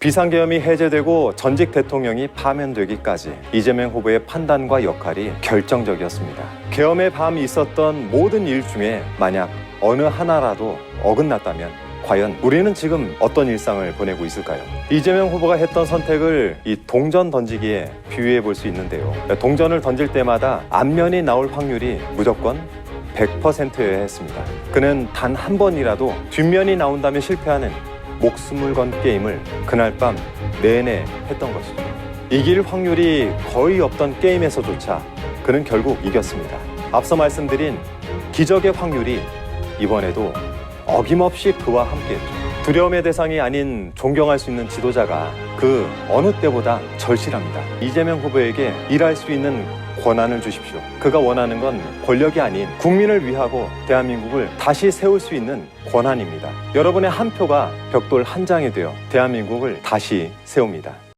비상계엄이 해제되고 전직 대통령이 파면되기까지 이재명 후보의 판단과 역할이 결정적이었습니다. 계엄의 밤 있었던 모든 일 중에 만약 어느 하나라도 어긋났다면 과연 우리는 지금 어떤 일상을 보내고 있을까요? 이재명 후보가 했던 선택을 이 동전 던지기에 비유해 볼 수 있는데요. 동전을 던질 때마다 앞면이 나올 확률이 무조건 100%여야 했습니다. 그는 단 한 번이라도 뒷면이 나온다면 실패하는 목숨을 건 게임을 그날 밤 내내 했던 것이죠. 이길 확률이 거의 없던 게임에서조차 그는 결국 이겼습니다. 앞서 말씀드린 기적의 확률이 이번에도 어김없이 그와 함께했죠. 두려움의 대상이 아닌 존경할 수 있는 지도자가 그 어느 때보다 절실합니다. 이재명 후보에게 일할 수 있는 권한을 주십시오. 그가 원하는 건 권력이 아닌 국민을 위하고 대한민국을 다시 세울 수 있는 권한입니다. 여러분의 한 표가 벽돌 한 장이 되어 대한민국을 다시 세웁니다.